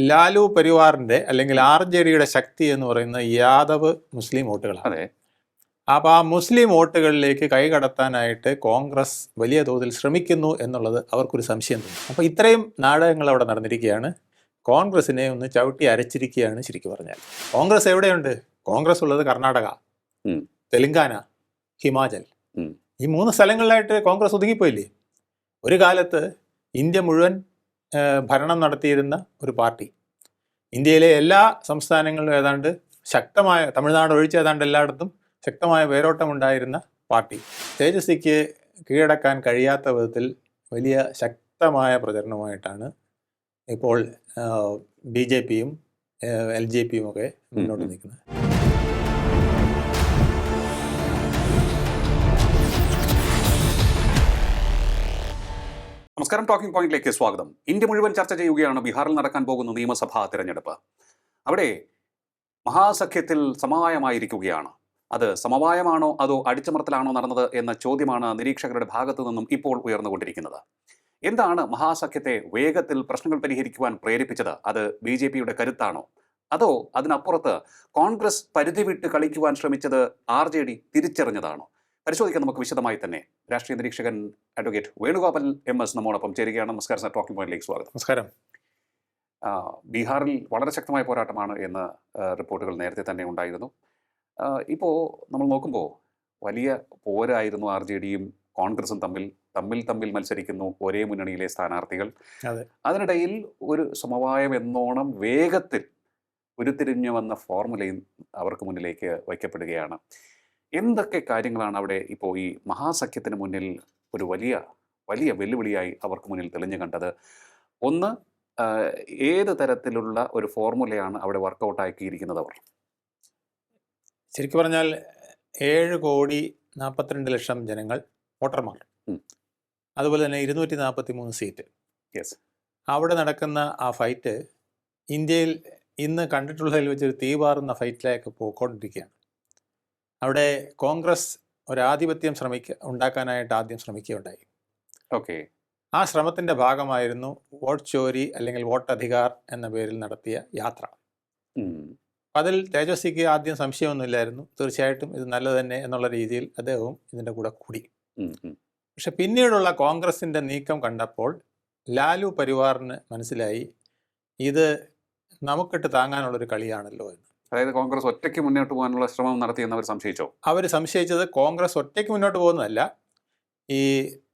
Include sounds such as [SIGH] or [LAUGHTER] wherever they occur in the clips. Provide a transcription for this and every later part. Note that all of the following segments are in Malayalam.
ലാലു പരിവാറിന്റെ അല്ലെങ്കിൽ ആർ ജെ ഡിയുടെ ശക്തി എന്ന് പറയുന്ന യാദവ് മുസ്ലിം വോട്ടുകളാണ്. അതെ. അപ്പോൾ ആ മുസ്ലിം വോട്ടുകളിലേക്ക് കൈകടത്താനായിട്ട് കോൺഗ്രസ് വലിയ തോതിൽ ശ്രമിക്കുന്നു എന്നുള്ളത് അവർക്കൊരു സംശയം തോന്നി. അപ്പോൾ ഇത്രയും നാടകങ്ങൾ അവിടെ നടന്നിരിക്കുകയാണ്. കോൺഗ്രസിനെ ഒന്ന് ചവിട്ടി അരച്ചിരിക്കുകയാണ് ശരിക്കും പറഞ്ഞാൽ. കോൺഗ്രസ് എവിടെയുണ്ട്? കോൺഗ്രസ് ഉള്ളത് കർണാടക തെലങ്കാന ഹിമാചൽ. ഈ മൂന്ന് സ്ഥലങ്ങളിലായിട്ട് കോൺഗ്രസ് ഒതുങ്ങിപ്പോയില്ലേ? ഒരു കാലത്ത് ഇന്ത്യ മുഴുവൻ ഭരണം നടത്തിയിരുന്ന ഒരു പാർട്ടി. ഇന്ത്യയിലെ എല്ലാ സംസ്ഥാനങ്ങളിലും ഏതാണ്ട് ശക്തമായ തമിഴ്നാട് ഒഴിച്ച് ഏതാണ്ട് എല്ലായിടത്തും ശക്തമായ വേരോട്ടമുണ്ടായിരുന്ന പാർട്ടി. തേജസ്വിക്ക് കീഴടക്കാൻ കഴിയാത്ത വിധത്തിൽ വലിയ ശക്തമായ പ്രചരണമായിട്ടാണ് ഇപ്പോൾ ബി ജെ പിയും എൽ ജെ പിയും ഒക്കെ മുന്നോട്ട് നിൽക്കുന്നത്. നമസ്കാരം. ടോക്കിംഗ് പോയിന്റിലേക്ക് സ്വാഗതം. ഇന്ത്യ മുഴുവൻ ചർച്ച ചെയ്യുകയാണ് ബീഹാറിൽ നടക്കാൻ പോകുന്ന നിയമസഭാ തിരഞ്ഞെടുപ്പ്. അവിടെ മഹാസഖ്യത്തിൽ സമവായമായിരിക്കുകയാണ് അത് സമവായമാണോ അതോ അടിച്ചമർത്തലാണോ നടന്നത് എന്ന ചോദ്യമാണ് നിരീക്ഷകരുടെ ഭാഗത്തു നിന്നും ഇപ്പോൾ ഉയർന്നുകൊണ്ടിരിക്കുന്നത്. എന്താണ് മഹാസഖ്യത്തെ വേഗത്തിൽ പ്രശ്നങ്ങൾ പരിഹരിക്കുവാൻ പ്രേരിപ്പിച്ചത്? അത് ബി ജെ പിയുടെ കരുത്താണോ? അതോ അതിനപ്പുറത്ത് കോൺഗ്രസ് പരിധി വിട്ട് കളിക്കുവാൻ ശ്രമിച്ചത് ആർ ജെ ഡി തിരിച്ചറിഞ്ഞതാണോ? പരിശോധിക്കാൻ നമുക്ക് വിശദമായി തന്നെ. രാഷ്ട്രീയ നിരീക്ഷകൻ അഡ്വക്കേറ്റ് വേണുഗോപാൽ എം എസ് നമ്മോടൊപ്പം ചേരുകയാണ്. നമസ്കാരം സാർ ടോക്കിംഗ് പോയിന്റിലേക്ക് സ്വാഗതം. നമസ്കാരം. ബീഹാറിൽ വളരെ ശക്തമായ പോരാട്ടമാണ് എന്ന് റിപ്പോർട്ടുകൾ നേരത്തെ തന്നെ ഉണ്ടായിരുന്നു. ഇപ്പോൾ നമ്മൾ നോക്കുമ്പോൾ വലിയ പോരായിരുന്നു ആർ ജെ ഡിയും കോൺഗ്രസും തമ്മിൽ. തമ്മിൽ തമ്മിൽ മത്സരിക്കുന്നു ഒരേ മുന്നണിയിലെ സ്ഥാനാർത്ഥികൾ. അതെ. അതിനിടയിൽ ഒരു സമവായം എന്നോണം വേഗത്തിൽ ഉരുത്തിരിഞ്ഞു വന്ന ഫോർമുലയും അവർക്ക് മുന്നിലേക്ക് വയ്ക്കപ്പെടുകയാണ്. എന്തൊക്കെ കാര്യങ്ങളാണ് അവിടെ ഇപ്പോൾ ഈ മഹാസഖ്യത്തിന് മുന്നിൽ ഒരു വലിയ വലിയ വെല്ലുവിളിയായി അവർക്ക് മുന്നിൽ തെളിഞ്ഞു കണ്ടത്? ഒന്ന് ഏത് തരത്തിലുള്ള ഒരു ഫോർമുലയാണ് അവിടെ വർക്കൗട്ട് ആക്കിയിരിക്കുന്നത് അവർ? ശരിക്കും പറഞ്ഞാൽ ഏഴ് കോടി നാൽപ്പത്തിരണ്ട് ലക്ഷം ജനങ്ങൾ വോട്ടർമാർ. അതുപോലെ തന്നെ ഇരുന്നൂറ്റി നാൽപ്പത്തി മൂന്ന് സീറ്റ്. യെസ്. അവിടെ നടക്കുന്ന ആ ഫൈറ്റ് ഇന്ത്യയിൽ ഇന്ന് കണ്ടിട്ടുള്ളതിൽ വെച്ചൊരു തീപാറുന്ന ഫൈറ്റിലേക്ക് പോയിക്കൊണ്ടിരിക്കുകയാണ്. അവിടെ കോൺഗ്രസ് ഒരാധിപത്യം ശ്രമിക്ക ഉണ്ടാക്കാനായിട്ട് ആദ്യം ശ്രമിക്കുകയുണ്ടായി. ഓക്കെ. ആ ശ്രമത്തിന്റെ ഭാഗമായിരുന്നു വോട്ട് ചോരി അല്ലെങ്കിൽ വോട്ട് അധികാർ എന്ന പേരിൽ നടത്തിയ യാത്ര. അതിൽ തേജസ്വിക്ക് ആദ്യം സംശയമൊന്നുമില്ലായിരുന്നു. തീർച്ചയായിട്ടും ഇത് നല്ലത് തന്നെ എന്നുള്ള രീതിയിൽ അദ്ദേഹവും ഇതിന്റെ കൂടെ കൂടി. പക്ഷെ പിന്നീടുള്ള കോൺഗ്രസിന്റെ നീക്കം കണ്ടപ്പോൾ ലാലു പരിവാറിന് മനസ്സിലായി ഇത് നമുക്കിട്ട് താങ്ങാനുള്ളൊരു കളിയാണല്ലോ എന്ന്. അതായത് കോൺഗ്രസ് ഒറ്റയ്ക്ക് മുന്നോട്ട് പോകാനുള്ള ശ്രമം നടത്തിയെന്ന് അവർ സംശയിച്ചോ? അവർ സംശയിച്ചത് കോൺഗ്രസ് ഒറ്റയ്ക്ക് മുന്നോട്ട് പോകുന്നതല്ല. ഈ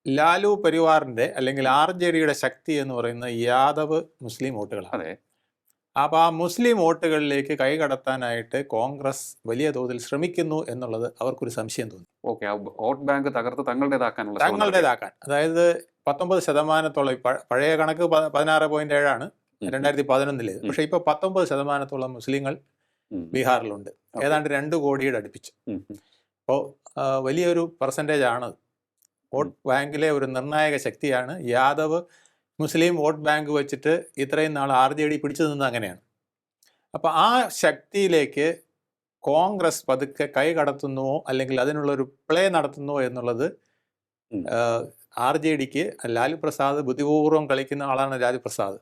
ലാലു പരിവാറിന്റെ അല്ലെങ്കിൽ ആർ ജെ ഡിയുടെ ശക്തി എന്ന് പറയുന്ന യാദവ് മുസ്ലിം വോട്ടുകളാണ്. അതെ. അപ്പോൾ ആ മുസ്ലിം വോട്ടുകളിലേക്ക് കൈകടത്താനായിട്ട് കോൺഗ്രസ് വലിയ തോതിൽ ശ്രമിക്കുന്നു എന്നുള്ളത് അവർക്കൊരു സംശയം തോന്നി. ഓക്കെ വോട്ട് ബാങ്ക് തകർത്ത് തങ്ങളുടേതാക്കാനുള്ള. തങ്ങളുടേതാക്കാൻ. അതായത് പത്തൊമ്പത് ശതമാനത്തോളം പഴയ കണക്ക് പതിനാറ് പോയിന്റ് ഏഴാണ്. രണ്ടായിരത്തി പതിനൊന്നിൽ. പക്ഷേ ഇപ്പോൾ പത്തൊമ്പത് ശതമാനത്തോളം മുസ്ലിങ്ങൾ. ബീഹാറിലുണ്ട്. ഏതാണ്ട് രണ്ട് കോടിയുടെ അടുപ്പിച്ച്. അപ്പോൾ വലിയൊരു പെർസെന്റേജ് ആണ് വോട്ട് ബാങ്കിലെ ഒരു നിർണായക ശക്തിയാണ് യാദവ് മുസ്ലിം വോട്ട് ബാങ്ക് വെച്ചിട്ട് ഇത്രയും നാൾ ആർ ജെ ഡി പിടിച്ചു നിന്ന് അങ്ങനെയാണ് അപ്പോൾ ആ ശക്തിയിലേക്ക് കോൺഗ്രസ് പതുക്കെ കൈ കടത്തുന്നുവോ അല്ലെങ്കിൽ അതിനുള്ളൊരു പ്ലേ നടത്തുന്നുവോ എന്നുള്ളത്. ആർ ജെ ഡിക്ക് ലാലു പ്രസാദ് ബുദ്ധിപൂർവം കളിക്കുന്ന ആളാണ് ലാലു പ്രസാദ്.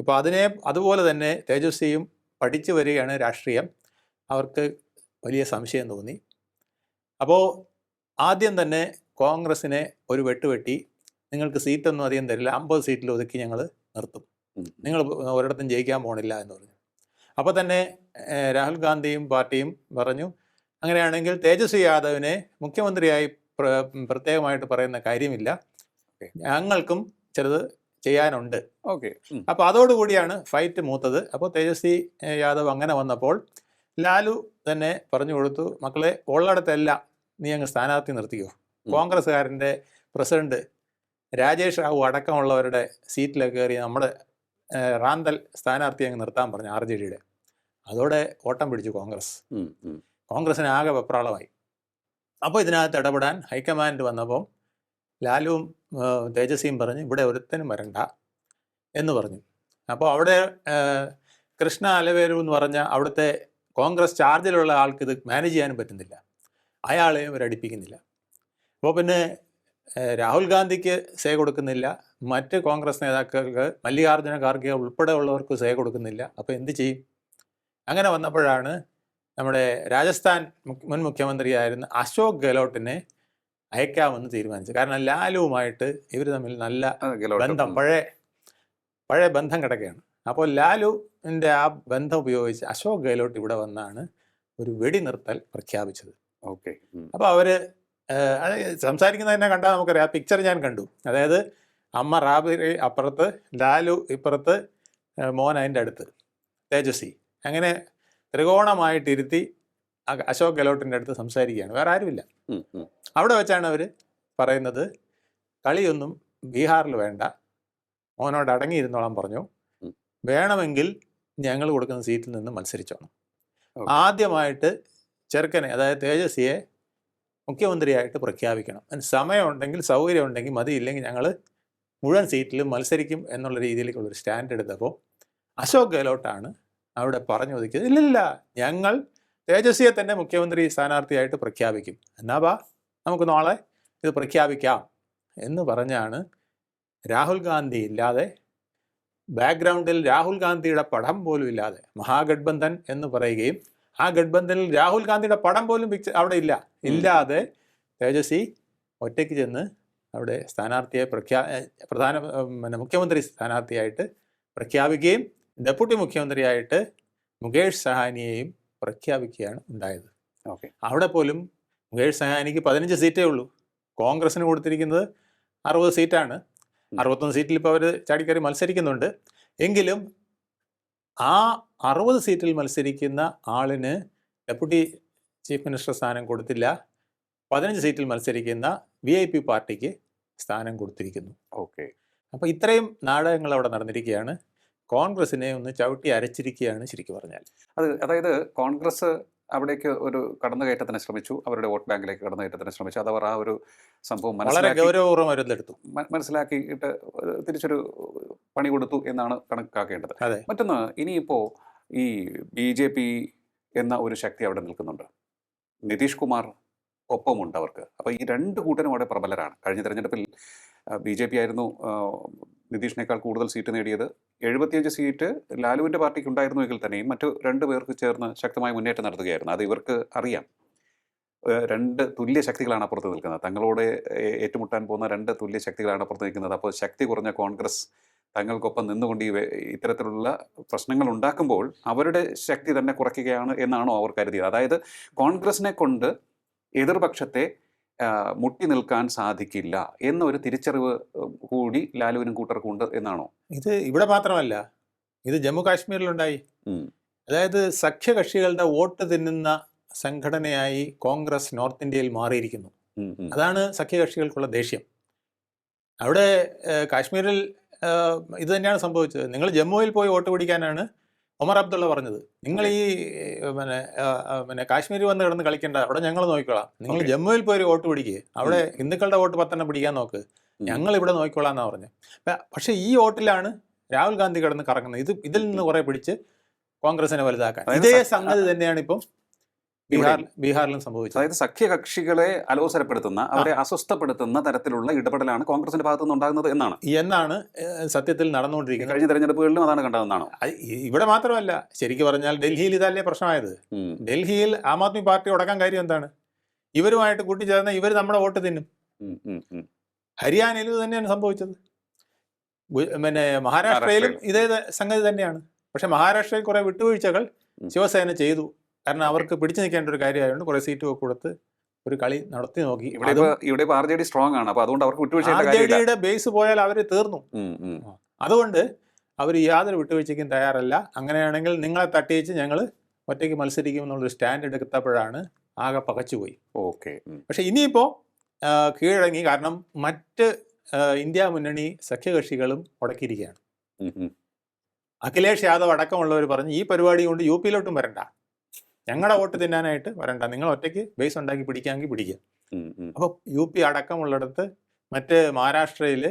ഇപ്പോൾ അതിനെ അതുപോലെ തന്നെ തേജസ്വിയും പഠിച്ചു വരികയാണ് രാഷ്ട്രീയം. അവർക്ക് വലിയ സംശയം തോന്നി. അപ്പോൾ ആദ്യം തന്നെ കോൺഗ്രസിനെ ഒരു വെട്ടുവെട്ടി നിങ്ങൾക്ക് സീറ്റൊന്നും അധികം തരില്ല അമ്പത് സീറ്റിൽ ഒതുക്കി ഞങ്ങൾ നിർത്തും. നിങ്ങൾ ഒരിടത്തും ജയിക്കാൻ പോണില്ല എന്ന് പറഞ്ഞു. അപ്പോൾ തന്നെ രാഹുൽ ഗാന്ധിയും പാർട്ടിയും പറഞ്ഞു അങ്ങനെയാണെങ്കിൽ തേജസ്വി യാദവിനെ മുഖ്യമന്ത്രിയായി പ്രത്യേകമായിട്ട് പറയുന്ന കാര്യമില്ല. ഞങ്ങൾക്കും ചിലത് ചെയ്യാനുണ്ട്. ഓക്കെ. അപ്പോൾ അതോടുകൂടിയാണ് ഫൈറ്റ് മൂത്തത്. അപ്പോൾ തേജസ്വി യാദവ് അങ്ങനെ വന്നപ്പോൾ ലാലു തന്നെ പറഞ്ഞു കൊടുത്തു മക്കളെ ഉള്ളിടത്തെല്ലാം നീ അങ്ങ് സ്ഥാനാർത്ഥി നിർത്തിക്കോ. കോൺഗ്രസ്സുകാരന്റെ പ്രസിഡന്റ് രാജേഷ് റാവു അടക്കമുള്ളവരുടെ സീറ്റിലൊക്കെ കയറി നമ്മുടെ റാന്തൽ സ്ഥാനാർത്ഥി അങ്ങ് നിർത്താൻ പറഞ്ഞു ആർ ജെ ഡിയുടെ. അതോടെ ഓട്ടം പിടിച്ചു കോൺഗ്രസ്. കോൺഗ്രസിന് ആകെ വെപ്രാളമായി. അപ്പോൾ ഇതിനകത്ത് ഇടപെടാൻ ഹൈക്കമാൻഡ് വന്നപ്പം ലാലുവും തേജസ്വിയും പറഞ്ഞു ഇവിടെ ഒരുത്തനും വരണ്ട എന്ന് പറഞ്ഞു. അപ്പോൾ അവിടെ കൃഷ്ണ അലവേരു എന്ന് പറഞ്ഞ അവിടുത്തെ കോൺഗ്രസ് ചാർജിലുള്ള ആൾക്ക് ഇത് മാനേജ് ചെയ്യാനും പറ്റുന്നില്ല. അയാളെയും അവരടിപ്പിക്കുന്നില്ല അപ്പോൾ പിന്നെ രാഹുൽ ഗാന്ധിക്ക് സേ കൊടുക്കുന്നില്ല. മറ്റ് കോൺഗ്രസ് നേതാക്കൾക്ക് മല്ലികാർജുന ഖാർഗെ ഉൾപ്പെടെ ഉള്ളവർക്ക് സേ കൊടുക്കുന്നില്ല. അപ്പോൾ എന്ത് ചെയ്യും? അങ്ങനെ വന്നപ്പോഴാണ് നമ്മുടെ രാജസ്ഥാൻ മുൻ മുഖ്യമന്ത്രിയായിരുന്ന അശോക് ഗെഹ്ലോട്ടിനെ അയക്കാമെന്ന് തീരുമാനിച്ചു. കാരണം ലാലുവുമായിട്ട് ഇവർ തമ്മിൽ നല്ല ബന്ധം പഴയ പഴയ ബന്ധം കിടക്കുകയാണ്. അപ്പോൾ ലാലുവിന്റെ ആ ബന്ധം ഉപയോഗിച്ച് അശോക് ഗെഹ്ലോട്ട് ഇവിടെ വന്നാണ് ഒരു വെടി നിർത്തൽ പ്രഖ്യാപിച്ചത്. ഓക്കെ. അപ്പോൾ അവർ അത് സംസാരിക്കുന്നത് തന്നെ കണ്ടാൽ നമുക്കറിയാം ആ പിക്ചർ ഞാൻ കണ്ടു. അതായത് അമ്മ റാബി അപ്പുറത്ത് ലാലു ഇപ്പുറത്ത് മോൻ അതിന്റെ അടുത്ത് തേജസ്വി. അങ്ങനെ ത്രികോണമായിട്ടിരുത്തി അശോക് ഗെഹ്ലോട്ടിന്റെ അടുത്ത് സംസാരിക്കുകയാണ്. വേറെ ആരുമില്ല. അവിടെ വെച്ചാണ് അവർ പറയുന്നത് കളിയൊന്നും ബീഹാറിൽ വേണ്ട. മോനോട് അടങ്ങിയിരുന്നോളാൻ പറഞ്ഞു. വേണമെങ്കിൽ ഞങ്ങൾ കൊടുക്കുന്ന സീറ്റിൽ നിന്ന് മത്സരിച്ചോണം ആദ്യമായിട്ട് ചെറുക്കനെ അതായത് തേജസ്വിയെ മുഖ്യമന്ത്രിയായിട്ട് പ്രഖ്യാപിക്കണം. അതിന് സമയമുണ്ടെങ്കിൽ സൗകര്യം ഉണ്ടെങ്കിൽ മതിയില്ലെങ്കിൽ ഞങ്ങൾ മുഴുവൻ സീറ്റിലും മത്സരിക്കും എന്നുള്ള രീതിയിലേക്കുള്ളൊരു സ്റ്റാൻഡ് എടുത്തപ്പോൾ അശോക് ഗെഹ്ലോട്ടാണ് അവിടെ പറഞ്ഞു ഒതുക്കിയത്. ഇല്ലില്ല ഞങ്ങൾ തേജസ്വിയെ തന്നെ മുഖ്യമന്ത്രി സ്ഥാനാർത്ഥിയായിട്ട് പ്രഖ്യാപിക്കും. എന്നാ നമുക്ക് നാളെ ഇത് പ്രഖ്യാപിക്കാം എന്ന് പറഞ്ഞാണ് രാഹുൽ ഗാന്ധി ഇല്ലാതെ ബാക്ക്ഗ്രൗണ്ടിൽ രാഹുൽ ഗാന്ധിയുടെ പടം പോലും ഇല്ലാതെ മഹാഗഡ്ബന്ധൻ എന്ന് പറയുകയും ആ ഗഡ്ബന്ധനിൽ രാഹുൽ ഗാന്ധിയുടെ പടം പോലും പിക്ചർ അവിടെ ഇല്ല. ഇല്ലാതെ തേജസ്വി ഒറ്റയ്ക്ക് ചെന്ന് അവിടെ സ്ഥാനാർത്ഥിയെ പ്രഖ്യാ പ്രധാന പിന്നെ മുഖ്യമന്ത്രി സ്ഥാനാർത്ഥിയായിട്ട് പ്രഖ്യാപിക്കുകയും ഡെപ്യൂട്ടി മുഖ്യമന്ത്രിയായിട്ട് മുകേഷ് സഹാനിയെയും പ്രഖ്യാപിക്കുകയാണ് ഉണ്ടായത്. ഓക്കെ. അവിടെ പോലും മുകേഷ് സഹാനിക്ക് പതിനഞ്ച് സീറ്റേ ഉള്ളൂ. കോൺഗ്രസിന് കൊടുത്തിരിക്കുന്നത് അറുപത് സീറ്റാണ്. അറുപത്തൊന്ന് സീറ്റിൽ ഇപ്പോൾ അവർ ചാടിക്കയറി മത്സരിക്കുന്നുണ്ട്. എങ്കിലും ആ അറുപത് സീറ്റിൽ മത്സരിക്കുന്ന ആളിന് ഡെപ്യൂട്ടി ചീഫ് മിനിസ്റ്റർ സ്ഥാനം കൊടുത്തില്ല. പതിനഞ്ച് സീറ്റിൽ മത്സരിക്കുന്ന വി ഐ പി പാർട്ടിക്ക് സ്ഥാനം കൊടുത്തിരിക്കുന്നു. ഓക്കെ. അപ്പോൾ ഇത്രയും നാടകങ്ങൾ അവിടെ നടന്നിരിക്കുകയാണ്. കോൺഗ്രസിനെ ഒന്ന് ചവിട്ടി അരച്ചിരിക്കുകയാണ് ശരിക്കും പറഞ്ഞാൽ. അത് അതായത് കോൺഗ്രസ് അവിടേക്ക് ഒരു കടന്നുകയറ്റത്തിന് ശ്രമിച്ചു. അവരുടെ വോട്ട് ബാങ്കിലേക്ക് കടന്നുകയറ്റത്തിന് ശ്രമിച്ചു. അത് അവർ ആ ഒരു സംഭവം മനസ്സിലാക്കി മനസ്സിലാക്കിയിട്ട് തിരിച്ചൊരു പണി കൊടുത്തു എന്നാണ് കണക്കാക്കേണ്ടത്. മറ്റൊന്ന് ഇനിയിപ്പോൾ ഈ ബി ജെ പി എന്ന ഒരു ശക്തി അവിടെ നിൽക്കുന്നുണ്ട്. നിതീഷ് കുമാർ ഒപ്പമുണ്ട് അവർക്ക്. അപ്പോൾ ഈ രണ്ട് കൂട്ടരും അവിടെ പ്രബലരാണ്. കഴിഞ്ഞ തെരഞ്ഞെടുപ്പിൽ ബി ജെ പി ആയിരുന്നു നിതീഷിനേക്കാൾ കൂടുതൽ സീറ്റ് നേടിയത്. എഴുപത്തിയഞ്ച് സീറ്റ് ലാലുവിന്റെ പാർട്ടിക്ക് ഉണ്ടായിരുന്നുവെങ്കിൽ തന്നെയും മറ്റു രണ്ട് പേർക്ക് ചേർന്ന് ശക്തമായ മുന്നേറ്റം നടത്തുകയായിരുന്നു. അത് ഇവർക്ക് അറിയാം. രണ്ട് തുല്യ ശക്തികളാണ് അപ്പുറത്ത് നിൽക്കുന്നത്. തങ്ങളോട് ഏറ്റുമുട്ടാൻ പോകുന്ന രണ്ട് തുല്യ ശക്തികളാണ് അപ്പുറത്ത് നിൽക്കുന്നത്. അപ്പോൾ ശക്തി കുറഞ്ഞ കോൺഗ്രസ് തങ്ങൾക്കൊപ്പം നിന്നുകൊണ്ട് ഈ ഇത്തരത്തിലുള്ള പ്രശ്നങ്ങൾ ഉണ്ടാക്കുമ്പോൾ അവരുടെ ശക്തി തന്നെ കുറയ്ക്കുകയാണ് എന്നാണോ അവർ കരുതിയത്. അതായത് കോൺഗ്രസിനെ കൊണ്ട് എതിർപക്ഷത്തെ മുട്ടി നിൽക്കാൻ സാധിക്കില്ല എന്നൊരു തിരിച്ചറിവ് കൂടി ലാലുവിനും കൂട്ടർക്കും ഉണ്ട് എന്നാണോ? ഇത് ഇവിടെ മാത്രമല്ല ഇത് ജമ്മു കാശ്മീരിലുണ്ടായി. അതായത് സഖ്യകക്ഷികളുടെ വോട്ട് തിന്നുന്ന സംഘടനയായി കോൺഗ്രസ് നോർത്ത് ഇന്ത്യയിൽ മാറിയിരിക്കുന്നു. അതാണ് സഖ്യകക്ഷികൾക്കുള്ള ദേഷ്യം. അവിടെ കാശ്മീരിൽ ഇത് തന്നെയാണ് സംഭവിച്ചത്. നിങ്ങൾ ജമ്മുവിൽ പോയി വോട്ട് പിടിക്കാനാണ് ഒമർ അബ്ദുള്ള പറഞ്ഞത് നിങ്ങൾ ഈ പിന്നെ പിന്നെ കാശ്മീരിൽ വന്ന് കിടന്ന് കളിക്കേണ്ട അവിടെ ഞങ്ങൾ നോക്കിക്കോളാം. നിങ്ങൾ. ജമ്മുവിൽ പോയി ഒരു വോട്ട് പിടിക്കുക അവിടെ ഹിന്ദുക്കളുടെ വോട്ട് പത്തെണ്ണം പിടിക്കാൻ നോക്ക്. ഞങ്ങൾ ഇവിടെ നോക്കിക്കോളാം എന്നാ പറഞ്ഞത് പ- പക്ഷേ ഈ വോട്ടിലാണ് രാഹുൽ ഗാന്ധി കിടന്ന് കറങ്ങുന്നത്. ഇത് ഇതിൽ നിന്ന് കുറെ പിടിച്ച് കോൺഗ്രസിനെ വലുതാക്കാൻ. ഇതേ സംഗതി തന്നെയാണ് ഇപ്പം ബീഹാർ ബീഹാറിലും സംഭവിച്ചത് അതായത് സഖ്യകക്ഷികളെ അലോസരപ്പെടുത്തുന്ന അവരെ അസ്വസ്ഥപ്പെടുത്തുന്ന തരത്തിലുള്ള ഇടപെടലാണ് കോൺഗ്രസിന്റെ ഭാഗത്തു നിന്ന് ഉണ്ടാകുന്നത് എന്നാണ്. എന്നാണ് സത്യത്തിൽ നടന്നുകൊണ്ടിരിക്കുന്നത്. കഴിഞ്ഞ തെരഞ്ഞെടുപ്പുകളിലും അതാണ് കണ്ടതെന്നാണോ? ഇവിടെ മാത്രമല്ല ശരിക്കും പറഞ്ഞാൽ ഡൽഹിയിൽ ഇതല്ലേ പ്രശ്നമായത്. ഡൽഹിയിൽ ആം ആദ്മി പാർട്ടി ഉടക്കാൻ കാര്യം എന്താണ്? ഇവരുമായിട്ട് കൂട്ടിച്ചേർന്ന ഇവർ നമ്മുടെ വോട്ട് തിന്നും. ഹരിയാനയിലും ഇത് തന്നെയാണ് സംഭവിച്ചത്. പിന്നെ മഹാരാഷ്ട്രയിലും ഇതേ സംഗതി തന്നെയാണ്. പക്ഷെ മഹാരാഷ്ട്രയിൽ കുറെ വിട്ടുവീഴ്ചകൾ. ശിവസേന ചെയ്തു. കാരണം അവർക്ക് പിടിച്ചു നിൽക്കേണ്ട ഒരു കാര്യമായതുകൊണ്ട് കുറെ സീറ്റ് ഒക്കെ കൊടുത്ത് ഒരു കളി നടത്തി നോക്കി. ഇവിടെ ഇവിടെ ആർ ജെ ഡി സ്ട്രോങ് ആണ്. അപ്പൊ അതുകൊണ്ട് അവർക്ക് ആർ ജെ ഡിയുടെ ബേസ് പോയാൽ അവർ തീർന്നു. അതുകൊണ്ട് അവർ യാതൊരു വിട്ടുവീഴ്ചയ്ക്കും തയ്യാറല്ല. അങ്ങനെയാണെങ്കിൽ നിങ്ങളെ തട്ടിയിച്ച് ഞങ്ങൾ ഒറ്റയ്ക്ക് മത്സരിക്കും എന്നുള്ളൊരു സ്റ്റാൻഡ് എടുത്തപ്പോഴാണ് ആകെ പകച്ചുപോയി. ഓക്കെ പക്ഷെ ഇനിയിപ്പോൾ കീഴടങ്ങി കാരണം മറ്റ് ഇന്ത്യ മുന്നണി സഖ്യകക്ഷികളും മുടക്കിയിരിക്കുകയാണ്. അഖിലേഷ് യാദവ് അടക്കമുള്ളവർ പറഞ്ഞു ഈ പരിപാടി കൊണ്ട് യു പിയിലോട്ടും വരണ്ട. ഞങ്ങളുടെ വോട്ട് തിന്നാനായിട്ട് വരണ്ട. നിങ്ങൾ ഒറ്റയ്ക്ക് ബേസ് ഉണ്ടാക്കി പിടിക്കാമെങ്കിൽ പിടിക്കുക. അപ്പോൾ യു പി അടക്കമുള്ളിടത്ത് മറ്റ് മഹാരാഷ്ട്രയിൽ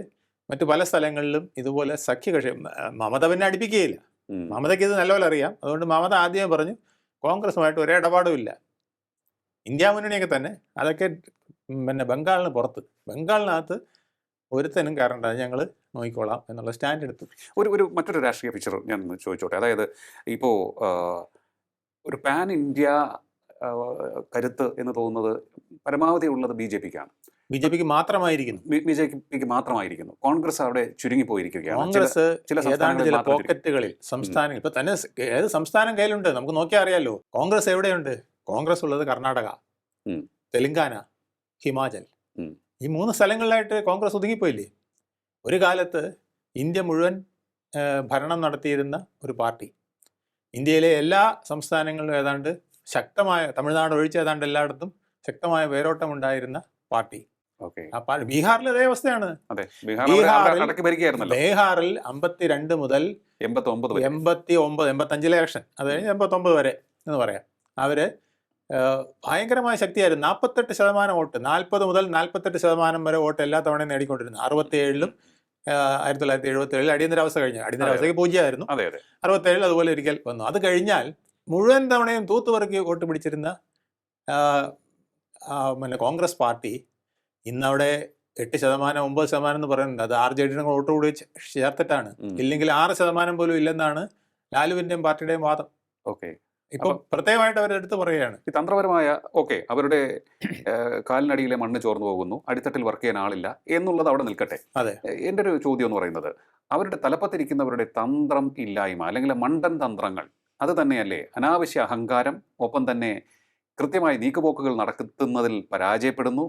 മറ്റ് പല സ്ഥലങ്ങളിലും ഇതുപോലെ സഖ്യകക്ഷി മമത പിന്നെ അടുപ്പിക്കുകയില്ല. മമതയ്ക്ക് ഇത് നല്ലപോലെ അറിയാം. അതുകൊണ്ട് മമത ആദ്യമേ പറഞ്ഞു കോൺഗ്രസുമായിട്ട് ഒരേ ഇടപാടും ഇല്ല ഇന്ത്യ മുന്നണിയൊക്കെ തന്നെ അതൊക്കെ പിന്നെ ബംഗാളിന് പുറത്ത്. ബംഗാളിനകത്ത് ഒരുത്തനും കാരണം ഞങ്ങൾ നോക്കിക്കോളാം എന്നുള്ള സ്റ്റാൻഡ് എടുത്തു ഒരു ഒരു മറ്റൊരു രാഷ്ട്രീയ ഫീച്ചർ ഞാൻ ചോദിച്ചോട്ടെ. അതായത് ഇപ്പോൾ ഒരു പാൻ ഇന്ത്യ കരുത്ത് എന്ന് തോന്നുന്നത് പരമാവധി ഉള്ളത് ബി ജെ പിക്കാണ്. ബി ജെ പിക്ക് മാത്രമായിരിക്കുന്നു. ബി ജെ പിക്ക് മാത്രമായിരിക്കുന്നു. കോൺഗ്രസ് അവിടെ ചുരുങ്ങിപ്പോയിരിക്കുകയാണ്. ചില- കോൺഗ്രസ് ചില ഏതാണ്ട് ചില പോക്കറ്റുകളിൽ സംസ്ഥാനങ്ങൾ ഇപ്പൊ തന്നെ ഏത് സംസ്ഥാനം കയ്യിലുണ്ട്? നമുക്ക് നോക്കിയാൽ അറിയാലോ. കോൺഗ്രസ് എവിടെയുണ്ട്? കോൺഗ്രസ് ഉള്ളത് കർണാടക തെലങ്കാന ഹിമാചൽ. ഈ മൂന്ന് സ്ഥലങ്ങളിലായിട്ട് കോൺഗ്രസ് ഒതുങ്ങിപ്പോയില്ലേ? ഒരു കാലത്ത് ഇന്ത്യ മുഴുവൻ ഭരണം നടത്തിയിരുന്ന ഒരു പാർട്ടി. ഇന്ത്യയിലെ എല്ലാ സംസ്ഥാനങ്ങളിലും ഏതാണ്ട് ശക്തമായ തമിഴ്നാട് ഒഴിച്ച് ഏതാണ്ട് എല്ലായിടത്തും ശക്തമായ വേരോട്ടം ഉണ്ടായിരുന്ന പാർട്ടി. ബീഹാറിൽ അതേ അവസ്ഥയാണ്. ബീഹാറിൽ- അമ്പത്തിരണ്ട് മുതൽ എൺപത്തി ഒമ്പത് എൺപത്തി അഞ്ചിലെ ഇലക്ഷൻ അത് കഴിഞ്ഞ് എൺപത്തി ഒമ്പത് വരെ എന്ന് പറയാം. അവർ ഭയങ്കരമായ ശക്തിയായിരുന്നു. നാൽപ്പത്തെട്ട് ശതമാനം വോട്ട്. നാൽപ്പത് മുതൽ നാൽപ്പത്തെട്ട് ശതമാനം വരെ വോട്ട് എല്ലാ തവണയും നേടിക്കൊണ്ടിരുന്നു അറുപത്തേഴിലും ആയിരത്തി തൊള്ളായിരത്തി എഴുപത്തി ഏഴിൽ അടിയന്തരാവസ്ഥ കഴിഞ്ഞു. അടിയന്തരാവസ്ഥയ്ക്ക് പൂജ്യമായിരുന്നു. അതെ അതെ. അറുപത്തേഴിൽ അതുപോലെ ഒരിക്കൽ വന്നു. അത് കഴിഞ്ഞാൽ മുഴുവൻ തവണയും തൂത്തുപറക്കി വോട്ട് പിടിച്ചിരുന്ന പിന്നെ കോൺഗ്രസ് പാർട്ടി ഇന്നവിടെ എട്ട് ശതമാനം ഒമ്പത് ശതമാനം എന്ന് പറയുന്നുണ്ട്. അത് ആർ ജെ ഡിയുടെ വോട്ട് കൂടി ചേർത്തിട്ടാണ്. ഇല്ലെങ്കിൽ ആറ് ശതമാനം പോലും ഇല്ലെന്നാണ് ലാലുവിന്റെയും പാർട്ടിയുടെയും വാദം. ഓക്കെ. ഇപ്പൊ പ്രത്യേകമായിട്ട് അടുത്ത് പറയുകയാണ്. ഈ തന്ത്രപരമായ ഓക്കെ അവരുടെ കാലിനടിയിലെ മണ്ണ് ചോർന്നു പോകുന്നു അടിത്തട്ടിൽ വർക്ക് ചെയ്യാൻ ആളില്ല എന്നുള്ളത് അവിടെ നിൽക്കട്ടെ. അതെ. എന്റെ ഒരു ചോദ്യം എന്ന് പറയുന്നത് അവരുടെ തലപ്പത്തിരിക്കുന്നവരുടെ തന്ത്രം ഇല്ലായ്മ അല്ലെങ്കിൽ മണ്ടൻ തന്ത്രങ്ങൾ അത് തന്നെയല്ലേ? അനാവശ്യ അഹങ്കാരം ഒപ്പം തന്നെ കൃത്യമായി നീക്കുപോക്കുകൾ നടത്തുന്നതിൽ പരാജയപ്പെടുന്നു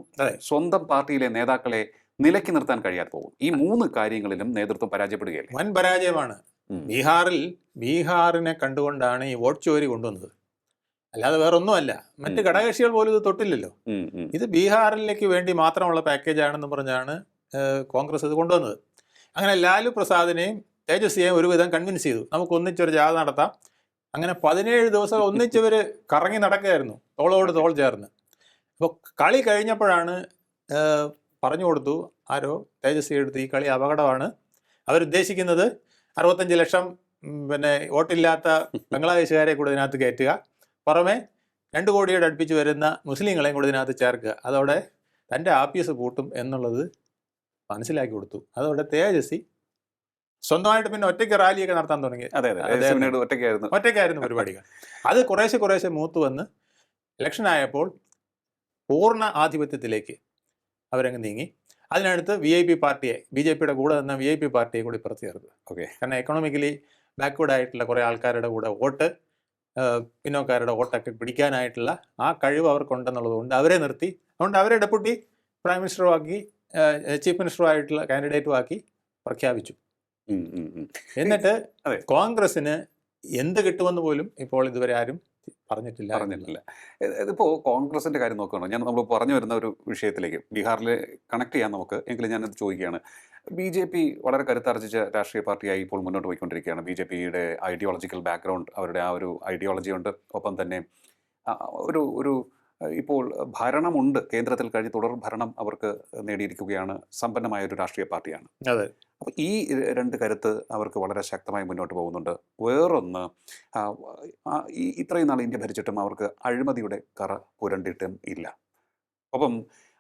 സ്വന്തം പാർട്ടിയിലെ നേതാക്കളെ നിലയ്ക്ക് നിർത്താൻ കഴിയാതെ പോകും ഈ മൂന്ന് കാര്യങ്ങളിലും നേതൃത്വം പരാജയപ്പെടുകയല്ലേ? വൻ പരാജയമാണ്. ബീഹാറിൽ ബീഹാറിനെ കണ്ടുകൊണ്ടാണ് ഈ വോട്ട് ചോരി കൊണ്ടുവന്നത്. അല്ലാതെ വേറൊന്നുമല്ല. മറ്റ് ഉം. ഘടകകക്ഷികൾ പോലും ഇത് തൊട്ടില്ലല്ലോ. ഇത് ബീഹാറിലേക്ക് വേണ്ടി മാത്രമുള്ള പാക്കേജ് ആണെന്ന് പറഞ്ഞാണ് കോൺഗ്രസ് ഇത് കൊണ്ടുവന്നത്. അങ്ങനെ ലാലു പ്രസാദിനെയും തേജസ്വിയെയും ഒരുവിധം കൺവിൻസ് ചെയ്തു. നമുക്ക് ഒന്നിച്ചൊരു ജാഥ നടത്താം. അങ്ങനെ പതിനേഴ് ദിവസം ഒന്നിച്ചവർ കറങ്ങി നടക്കുകയായിരുന്നു. തോളോട് തോൾ ചേർന്ന്. അപ്പോൾ കളി കഴിഞ്ഞപ്പോഴാണ് പറഞ്ഞു കൊടുത്തു. ആരോ തേജസ്വി എടുത്ത് ഈ കളി അപകടമാണ്. അവരുദ്ദേശിക്കുന്നത് അറുപത്തഞ്ച് ലക്ഷം പിന്നെ വോട്ടില്ലാത്ത [LAUGHS] ബംഗ്ലാദേശുകാരെ കൂടെ ഇതിനകത്ത് കയറ്റുക. പുറമെ രണ്ട് കോടിയോട് അടുപ്പിച്ച് വരുന്ന മുസ്ലിങ്ങളെയും കൂടെ ഇതിനകത്ത് ചേർക്കുക. അതോടെ തന്റെ ആപ്പീസ് കൂട്ടും എന്നുള്ളത് മനസ്സിലാക്കി കൊടുത്തു. അതോടെ തേജസ്വി സ്വന്തമായിട്ട് പിന്നെ ഒറ്റയ്ക്ക് റാലിയൊക്കെ നടത്താൻ തുടങ്ങി. ഒറ്റയ്ക്കായിരുന്നു. ഒറ്റയ്ക്കായിരുന്നു പരിപാടികൾ. അത് കുറേശ്ശെ കുറേശ്ശെ മൂത്ത് വന്ന് ഇലക്ഷൻ ആയപ്പോൾ പൂർണ ആധിപത്യത്തിലേക്ക് അവരങ്ങ് നീങ്ങി. അതിനടുത്ത് വി ഐ പി പാർട്ടിയെ ബി ജെ പിയുടെ കൂടെ നിന്ന വി ഐ പി പാർട്ടിയെ കൂടി പുറത്തു ചേർത്ത് ഓക്കെ കാരണം എക്കണോമിക്കലി ബാക്ക്വേഡ് ആയിട്ടുള്ള കുറേ ആൾക്കാരുടെ കൂടെ വോട്ട് പിന്നോക്കാരുടെ വോട്ടൊക്കെ പിടിക്കാനായിട്ടുള്ള ആ കഴിവ് അവർക്കുണ്ടെന്നുള്ളത് കൊണ്ട് അവരെ നിർത്തി അതുകൊണ്ട് അവരെ ഡെപ്യൂട്ടി പ്രൈം മിനിസ്റ്ററുമാക്കി ചീഫ് മിനിസ്റ്ററുമായിട്ടുള്ള ആയിട്ടുള്ള കാൻഡിഡേറ്റും ആക്കി പ്രഖ്യാപിച്ചു. എന്നിട്ട് അതെ. കോൺഗ്രസിന് എന്ത് കിട്ടുമെന്ന് പോലും ഇപ്പോൾ ഇതുവരെ ആരും പറഞ്ഞിട്ടില്ല പറഞ്ഞിട്ടില്ല. ഇതിപ്പോൾ കോൺഗ്രസിന്റെ കാര്യം നോക്കുകയാണ്? ഞാൻ നമ്മൾ പറഞ്ഞു വരുന്ന ഒരു വിഷയത്തിലേക്ക് ബീഹാറിൽ കണക്ട് ചെയ്യാൻ നമുക്ക് എങ്കിലും ഞാനത് ചോദിക്കുകയാണ്. ബി ജെ പി വളരെ കരുത്താർജിച്ച രാഷ്ട്രീയ പാർട്ടിയായി ഇപ്പോൾ മുന്നോട്ട് പോയിക്കൊണ്ടിരിക്കുകയാണ്. ബി ജെ പിയുടെ ഐഡിയോളജിക്കൽ ബാക്ക്ഗ്രൗണ്ട് അവരുടെ ആ ഒരു ഐഡിയോളജി ഉണ്ട്. ഒപ്പം തന്നെ ഒരു ഒരു ഇപ്പോൾ ഭരണമുണ്ട്. കേന്ദ്രത്തിൽ കഴിഞ്ഞ് തുടർ ഭരണം അവർക്ക് നേടിയിരിക്കുകയാണ്. സമ്പന്നമായ ഒരു രാഷ്ട്രീയ പാർട്ടിയാണ്. അതെ. അപ്പോൾ ഈ രണ്ട് കരുത്ത് അവർക്ക് വളരെ ശക്തമായി മുന്നോട്ട് പോകുന്നുണ്ട്. വേറൊന്ന് ഈ ഇത്രയും നാൾ ഇന്ത്യ ഭരിച്ചിട്ടും അവർക്ക് അഴിമതിയുടെ കറ പുരണ്ടിട്ടും ഇല്ല. ഒപ്പം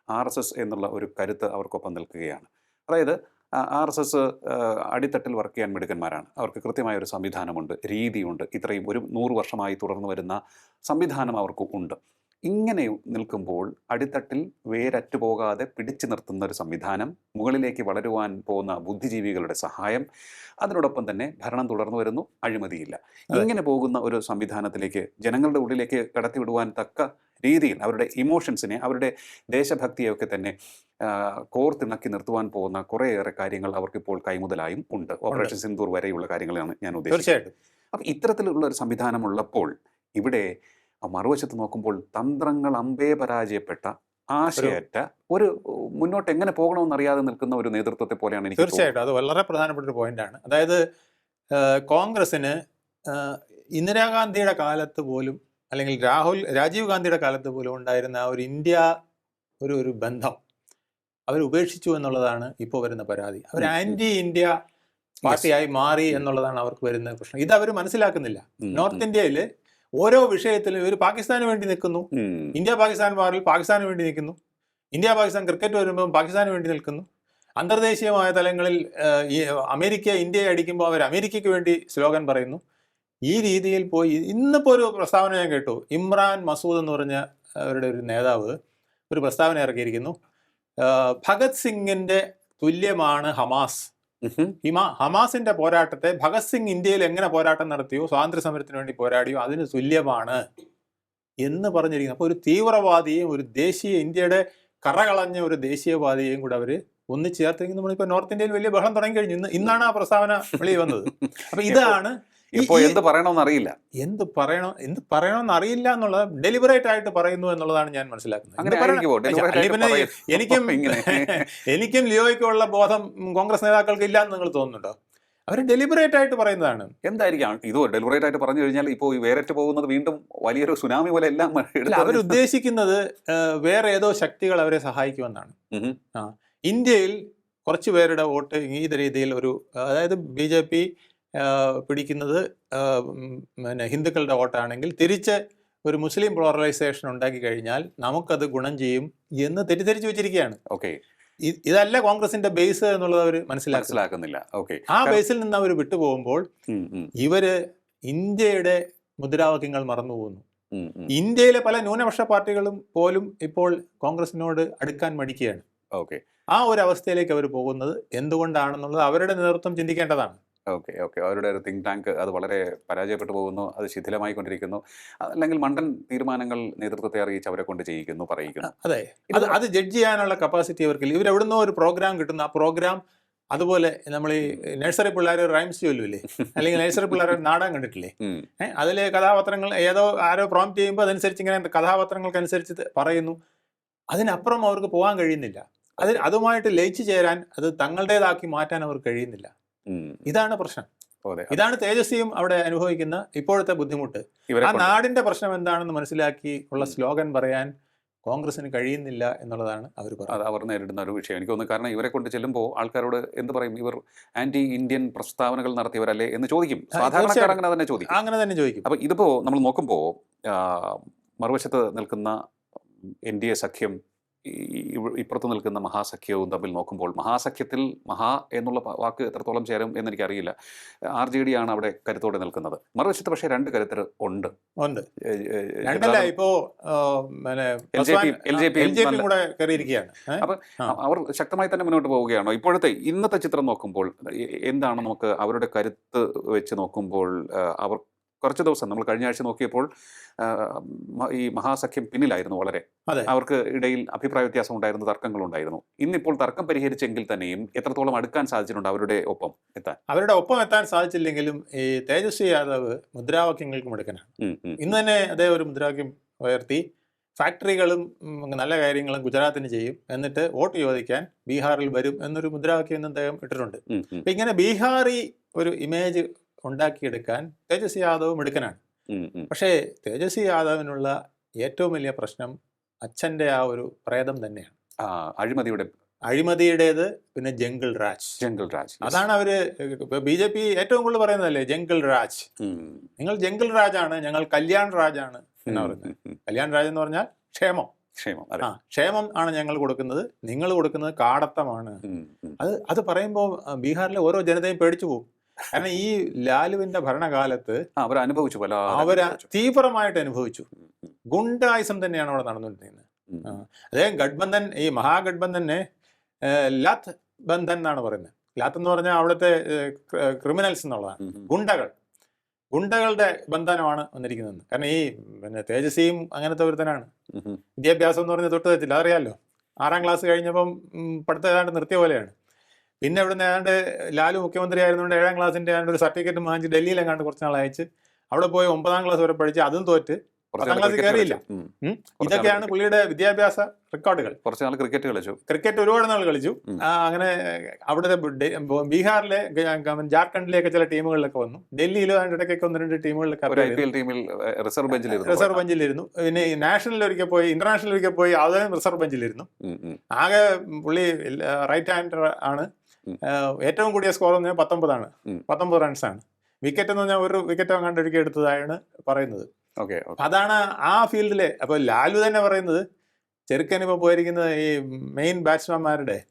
ആർ എസ് എസ് എന്നുള്ള ഒരു കരുത്ത് അവർക്കൊപ്പം നിൽക്കുകയാണ്. അതായത് ആർ എസ് എസ് അടിത്തട്ടിൽ വർക്ക് ചെയ്യാൻ മിടുക്കന്മാരാണ്. അവർക്ക് കൃത്യമായ ഒരു സംവിധാനമുണ്ട് രീതിയുണ്ട്. ഇത്രയും ഒരു നൂറ് വർഷമായി തുടർന്നു വരുന്ന സംവിധാനം അവർക്ക് ഉണ്ട്. ഇങ്ങനെ നിൽക്കുമ്പോൾ അടിത്തട്ടിൽ വേരറ്റു പോകാതെ പിടിച്ചു നിർത്തുന്ന ഒരു സംവിധാനം മുകളിലേക്ക് വളരുവാൻ പോകുന്ന ബുദ്ധിജീവികളുടെ സഹായം അതിനോടൊപ്പം തന്നെ ഭരണം തുടർന്നു വരുന്നു അഴിമതിയില്ല. ഇങ്ങനെ പോകുന്ന ഒരു സംവിധാനത്തിലേക്ക് ജനങ്ങളുടെ ഉള്ളിലേക്ക് കടത്തിവിടുവാൻ തക്ക രീതിയിൽ അവരുടെ ഇമോഷൻസിനെ അവരുടെ ദേശഭക്തിയൊക്കെ തന്നെ കോർത്തിണക്കി നിർത്തുവാൻ പോകുന്ന കുറേയേറെ കാര്യങ്ങൾ അവർക്കിപ്പോൾ കൈമുതലായും ഉണ്ട്. ഓപ്പറേഷൻ സിന്ദൂർ വരെയുള്ള കാര്യങ്ങളാണ് ഞാൻ ഉദ്ദേശിച്ചത് തീർച്ചയായിട്ടും. അപ്പം ഇത്തരത്തിലുള്ള ഒരു സംവിധാനമുള്ളപ്പോൾ ഇവിടെ മറുവശത്ത് നോക്കുമ്പോൾ തന്ത്രങ്ങൾ അമ്പേ പരാജയപ്പെട്ട ആശയറ്റ ഒരു മുന്നോട്ട് എങ്ങനെ പോകണമെന്ന് അറിയാതെ നിൽക്കുന്ന ഒരു നേതൃത്വത്തെ പോലെയാണ് എനിക്ക്. തീർച്ചയായിട്ടും. അത് വളരെ പ്രധാനപ്പെട്ട ഒരു പോയിന്റാണ് അതായത് കോൺഗ്രസിന് ഇന്ദിരാഗാന്ധിയുടെ കാലത്ത് പോലും അല്ലെങ്കിൽ രാഹുൽ രാജീവ് ഗാന്ധിയുടെ കാലത്ത് പോലും ഉണ്ടായിരുന്ന ഒരു ഇന്ത്യ ഒരു ഒരു ബന്ധം അവർ ഉപേക്ഷിച്ചു എന്നുള്ളതാണ് ഇപ്പോൾ വരുന്ന പരാതി. അവർ. ആന്റി ഇന്ത്യ പാർട്ടിയായി മാറി എന്നുള്ളതാണ് അവർക്ക് വരുന്ന പ്രശ്നം. ഇത് അവർ മനസ്സിലാക്കുന്നില്ല. നോർത്ത് ഇന്ത്യയിൽ ഓരോ വിഷയത്തിലും ഇവർ പാകിസ്ഥാന് വേണ്ടി നിൽക്കുന്നു. ഇന്ത്യ പാകിസ്ഥാൻ വാറിൽ പാകിസ്ഥാന് വേണ്ടി നിൽക്കുന്നു. ഇന്ത്യ പാകിസ്ഥാൻ ക്രിക്കറ്റ് വരുമ്പോൾ പാകിസ്ഥാന് വേണ്ടി നിൽക്കുന്നു. അന്തർദേശീയമായ തലങ്ങളിൽ ഈ അമേരിക്ക ഇന്ത്യയെ അടിക്കുമ്പോൾ അവർ അമേരിക്കയ്ക്ക് വേണ്ടി സ്ലോഗൻ പറയുന്നു. ഈ രീതിയിൽ പോയി ഇന്നിപ്പോൾ ഒരു പ്രസ്താവന ഞാൻ കേട്ടു. ഇമ്രാൻ മസൂദ് എന്ന് പറഞ്ഞ അവരുടെ ഒരു നേതാവ് ഒരു പ്രസ്താവന ഇറക്കിയിരിക്കുന്നു. ഭഗത് സിംഗിന്റെ തുല്യമാണ് ഹമാസ്. ഹിമ ഹമാസിന്റെ പോരാട്ടത്തെ ഭഗത് സിംഗ് ഇന്ത്യയിൽ എങ്ങനെ പോരാട്ടം നടത്തിയോ സ്വാതന്ത്ര്യ സമരത്തിന് വേണ്ടി പോരാടിയോ അതിന് തുല്യമാണ് എന്ന് പറഞ്ഞിരിക്കുന്നു. അപ്പോൾ ഒരു തീവ്രവാദിയും ഒരു ദേശീയ ഇന്ത്യയുടെ കറകളഞ്ഞ ഒരു ദേശീയവാദിയെയും കൂടെ അവർ ഒന്നിച്ചേർത്തെങ്കിൽ ചേർത്തിരിക്കുന്നു നമ്മളിപ്പോ നോർത്ത് ഇന്ത്യയിൽ വലിയ ബഹളം തുടങ്ങി കഴിഞ്ഞു ഇന്ന് ഇന്നാണ് ആ പ്രസ്താവന വെളി വന്നത്. അപ്പൊ ഇതാണ് ഈ- ഇപ്പോ എന്ത് പറയണമെന്ന് അറിയില്ല. എന്ത് പറയണോ എന്ത് പറയണമെന്ന് അറിയില്ല എന്നുള്ളത് ഡെലിബറേറ്റ് ആയിട്ട് പറയുന്നു എന്നുള്ളതാണ് ഞാൻ മനസ്സിലാക്കുന്നത്. എനിക്കും ഇങ്ങനെ. [LAUGHS] എനിക്കും ലിയോയ്ക്കുള്ള ബോധം കോൺഗ്രസ് നേതാക്കൾക്ക് ഇല്ല എന്ന് നിങ്ങൾ തോന്നുന്നുണ്ടോ? അവർ ഡെലിബറേറ്റ് ആയിട്ട് പറയുന്നതാണ്. എന്തായിരിക്കാം? ഇത് ഡെലിബറേറ്റ് ആയിട്ട് പറഞ്ഞു കഴിഞ്ഞാൽ ഇപ്പോൾ ഈ വേരറ്റ് പോകുന്നത് വീണ്ടും വലിയൊരു സുനാമി പോലെ എല്ലാം അവരുദ്ദേശിക്കുന്നത് വേറെ ഏതോ ശക്തികൾ അവരെ സഹായിക്കുമെന്നാണ്. ഇന്ത്യയിൽ കുറച്ച് പേരുടെ വോട്ട് ഈ രീതിയിൽ ഒരു അതായത് ബി ജെ പി പിടിക്കുന്നത് പിന്നെ ഹിന്ദുക്കളുടെ വോട്ടാണെങ്കിൽ തിരിച്ച് ഒരു മുസ്ലിം പോളറൈസേഷൻ ഉണ്ടാക്കി കഴിഞ്ഞാൽ നമുക്കത് ഗുണം ചെയ്യും എന്ന് തെറ്റിദ്ധരിച്ചു വെച്ചിരിക്കുകയാണ്. ഓക്കെ. ഇതല്ല കോൺഗ്രസിന്റെ ബേസ് എന്നുള്ളത് അവർ മനസ്സിലാക്കുന്നില്ല. ഓക്കെ. ആ ബേസിൽ നിന്ന് അവർ വിട്ടുപോകുമ്പോൾ ഇവർ ഇന്ത്യയുടെ മുദ്രാവാക്യങ്ങൾ മറന്നു പോകുന്നു ഇന്ത്യയിലെ പല ന്യൂനപക്ഷ പാർട്ടികളും പോലും ഇപ്പോൾ കോൺഗ്രസിനോട് അടുക്കാൻ മടിക്കുകയാണ്. ഓക്കെ. ആ ഒരു അവസ്ഥയിലേക്ക് അവർ പോകുന്നത് എന്തുകൊണ്ടാണെന്നുള്ളത് അവരുടെ നേതൃത്വം ചിന്തിക്കേണ്ടതാണ്. Okay okay. അവരുടെ ഒരു തിങ്ക് ടാങ്ക് അത് വളരെ പരാജയപ്പെട്ടു പോകുന്നു അത് ശിഥിലമായി കൊണ്ടിരിക്കുന്നു. അല്ലെങ്കിൽ മണ്ടൻ തീരുമാനങ്ങൾ നേതൃത്വത്തെ അറിയിച്ച് അവരെ കൊണ്ട് ചെയ്യിക്കുന്നു പറയിക്കുന്നു. അതെ. അത് അത് ജഡ്ജ് ചെയ്യാനുള്ള കപ്പാസിറ്റി അവർക്കില്ല ഇവരെവിടുന്നോ ഒരു പ്രോഗ്രാം കിട്ടുന്നു. ആ പ്രോഗ്രാം അതുപോലെ നമ്മൾ ഈ നഴ്സറി പിള്ളേർ റൈംസ് ചൊല്ലില്ലേ? അല്ലെങ്കിൽ നഴ്സറി പിള്ളേർ നാടകം കണ്ടിട്ടില്ലേ? അതിലെ കഥാപാത്രങ്ങൾ ഏതോ ആരോ പ്രോംപ്റ്റ് ചെയ്യുമ്പോൾ അതനുസരിച്ച് ഇങ്ങനെ കഥാപാത്രങ്ങൾക്കനുസരിച്ച് പറയുന്നു. അതിനപ്പുറം അവർക്ക് പോകാൻ കഴിയുന്നില്ല. അതിൽ അതുമായിട്ട് ലയിച്ചു ചേരാൻ അത് തങ്ങളുടേതാക്കി മാറ്റാൻ അവർക്ക് കഴിയുന്നില്ല. ഇതാണ് പ്രശ്നം. ഇതാണ് തേജസ്വിയും അവിടെ അനുഭവിക്കുന്ന ഇപ്പോഴത്തെ ബുദ്ധിമുട്ട്. ആ നാടിന്റെ പ്രശ്നം എന്താണെന്ന് മനസ്സിലാക്കി ഉള്ള സ്ലോഗൻ പറയാൻ കോൺഗ്രസിന് കഴിയുന്നില്ല എന്നുള്ളതാണ് അവർ പറയുന്നത് അവർ നേരിടുന്ന ഒരു വിഷയം. എനിക്ക് തോന്നുന്നു കാരണം ഇവരെ കൊണ്ട് ചെല്ലുമ്പോൾ ആൾക്കാരോട് എന്ത് പറയും? ഇവർ ആന്റി ഇന്ത്യൻ പ്രസ്താവനകൾ നടത്തിയവരല്ലേ എന്ന് ചോദിക്കും. സാധാരണക്കാർ അങ്ങനെ തന്നെ ചോദിക്കും. അങ്ങനെ തന്നെ ചോദിക്കും. അപ്പോൾ ഇതിപ്പോ നമ്മൾ നോക്കുമ്പോൾ മറുവശത്ത് നിൽക്കുന്ന എൻ ഡി എ സഖ്യം ഇപ്പുറത്ത് നിൽക്കുന്ന മഹാസഖ്യവും തമ്മിൽ നോക്കുമ്പോൾ മഹാസഖ്യത്തിൽ മഹാ എന്നുള്ള വാക്ക് എത്രത്തോളം ചേരും എന്നെനിക്കറിയില്ല. ആർ ജെ ഡി ആണ് അവിടെ കരുത്തോടെ നിൽക്കുന്നത്. മറുവശത്ത് പക്ഷേ രണ്ട് കരുത്തർ ഉണ്ട്. ഉണ്ട്. ഇപ്പോ? അപ്പൊ അവർ ശക്തമായി തന്നെ മുന്നോട്ട് പോവുകയാണോ? ഇപ്പോഴത്തെ ഇന്നത്തെ ചിത്രം നോക്കുമ്പോൾ എന്താണ് നമുക്ക് അവരുടെ കരുത്ത് വെച്ച് നോക്കുമ്പോൾ അവർ കുറച്ച് ദിവസം നമ്മൾ കഴിഞ്ഞ ആഴ്ച നോക്കിയപ്പോൾ ഈ മഹാസഖ്യം പിന്നിലായിരുന്നു വളരെ. അവർക്ക് ഇടയിൽ അഭിപ്രായ വ്യത്യാസം ഉണ്ടായിരുന്നു തർക്കങ്ങളുണ്ടായിരുന്നു ഇന്നിപ്പോൾ തർക്കം പരിഹരിച്ചെങ്കിൽ തന്നെയും എത്രത്തോളം അടുക്കാൻ സാധിച്ചിട്ടുണ്ട് അവരുടെ ഒപ്പം എത്താൻ? അവരുടെ ഒപ്പം എത്താൻ സാധിച്ചില്ലെങ്കിലും ഈ തേജസ്വി യാദവ് മുദ്രാവാക്യങ്ങൾക്ക് മിടുക്കനാണ്. ഇന്ന് തന്നെ അദ്ദേഹം ഒരു മുദ്രാവാക്യം ഉയർത്തി ഫാക്ടറികളും നല്ല കാര്യങ്ങളും ഗുജറാത്തിന് ചെയ്യും. എന്നിട്ട് വോട്ട് ചോദിക്കാൻ ബീഹാറിൽ വരും എന്നൊരു മുദ്രാവാക്യം ഇന്ന് അദ്ദേഹം ഇട്ടിട്ടുണ്ട്. ഇങ്ങനെ ബീഹാറി ഒരു ഇമേജ് ഉണ്ടാക്കിയെടുക്കാൻ തേജസ്വി യാദവ് മിടുക്കനാണ്. പക്ഷേ തേജസ്വി യാദവിനുള്ള ഏറ്റവും വലിയ പ്രശ്നം അച്ഛന്റെ ആ ഒരു പ്രേതം തന്നെയാണ്. അഴിമതിയുടെ അഴിമതിയുടേത് പിന്നെ ജംഗിൾ രാജ്. ജംഗിൾ രാജ് അതാണ് അവർ ബി ജെ പി ഏറ്റവും കൂടുതൽ പറയുന്നതല്ലേ ജംഗിൾ രാജ്. നിങ്ങൾ ജംഗിൾ രാജാണ് ഞങ്ങൾ കല്യാൺ രാജാണ് എന്നാ പറയുന്നത്. കല്യാൺ രാജ് എന്ന് പറഞ്ഞാൽ ക്ഷേമം. ക്ഷേമം ആ ക്ഷേമം ആണ് ഞങ്ങൾ കൊടുക്കുന്നത് നിങ്ങൾ കൊടുക്കുന്നത് കാടത്തമാണ്. അത് അത് പറയുമ്പോൾ ബീഹാറിലെ ഓരോ ജനതയും പേടിച്ചു പോകും. കാരണം ഈ ലാലുവിന്റെ ഭരണകാലത്ത് അവർ അനുഭവിച്ചു പല അവർ തീവ്രമായിട്ട് അനുഭവിച്ചു. ഗുണ്ടായുസം തന്നെയാണ് അവിടെ നടന്നുകൊണ്ടിരിക്കുന്നത്. അദ്ദേഹം ഗഡ്ബന്ധൻ ഈ മഹാഗഡ്ബന്ധനെ ലത്ത് ബന്ധൻ എന്നാണ് പറയുന്നത്. ലാത്ത് എന്ന് പറഞ്ഞാൽ അവിടുത്തെ ക്രിമിനൽസ് എന്നുള്ളതാണ്. ഗുണ്ടകൾ. ഗുണ്ടകളുടെ ബന്ധനമാണ് വന്നിരിക്കുന്നത്. കാരണം ഈ പിന്നെ തേജസ്വിയും അങ്ങനത്തെ ഒരു ഉം, ഉം. വിദ്യാഭ്യാസം എന്ന് പറഞ്ഞാൽ തൊട്ട് തെറ്റില്ല. അറിയാമല്ലോ ആറാം ക്ലാസ് കഴിഞ്ഞപ്പം പഠിത്തം ഏതാണ്ട് നിർത്തിയ പോലെയാണ്. പിന്നെ ഇവിടുന്ന് ഏതാണ്ട് ലാലു മുഖ്യമന്ത്രി ആയിരുന്നുകൊണ്ട് ഏഴാം ക്ലാസ്സിന്റെ ഏതാണ്ട് ഒരു സർട്ടിഫിക്കറ്റ് വാങ്ങിച്ച് ഡൽഹിയിലെങ്ങാണ്ട് കുറച്ച് നാൾ അയച്ച് അവിടെ പോയി ഒമ്പതാം ക്ലാസ് വരെ പഠിച്ച് അതും തോറ്റ് പത്താം ക്ലാസ് ക്ലാസ്സിൽ കയറിയില്ല. ഇതൊക്കെയാണ് പുള്ളിയുടെ വിദ്യാഭ്യാസ റെക്കോർഡുകൾ. കുറച്ച് നാൾ ക്രിക്കറ്റ് കളിച്ചു. ക്രിക്കറ്റ് ഒരുപാട് നാൾ കളിച്ചു. അങ്ങനെ അവിടുത്തെ ബീഹാറിലെ ജാർഖണ്ഡിലെയൊക്കെ ചില ടീമുകളിലൊക്കെ വന്നു. ഡൽഹിയിലും ഇടയ്ക്കൊക്കെ ഒന്ന് രണ്ട് ടീമുകളിലൊക്കെ ടീമിൽ റിസർവ് ബെഞ്ചിൽ റിസർവ് ബെഞ്ചിലിരുന്നു. പിന്നെ നാഷണലിൽ ഒരിക്കൽ പോയി ഇന്റർനാഷണൽ ഒരിക്കൽ പോയി അതും റിസർവ് ബെഞ്ചിലിരുന്നു. ആകെ പുള്ളി റൈറ്റ് ഹാൻഡർ ആണ്. ഏറ്റവും കൂടിയ സ്കോർ എന്ന് പറഞ്ഞാൽ പത്തൊമ്പതാണ്. പത്തൊമ്പത് റൺസ് ആണ്. വിക്കറ്റ് എന്ന് പറഞ്ഞാൽ ഒരു വിക്കറ്റ് അങ്ങാണ്ട് എടുത്തതായാണ് പറയുന്നത്. ഓക്കെ അതാണ് ആ ഫീൽഡിലെ അപ്പൊ ലാലു തന്നെ പറയുന്നത് ചെറുക്കൻ ഇപ്പോൾ പോയിരിക്കുന്നത് ഈ മെയിൻ ബാറ്റ്സ്മാൻമാരുടെ.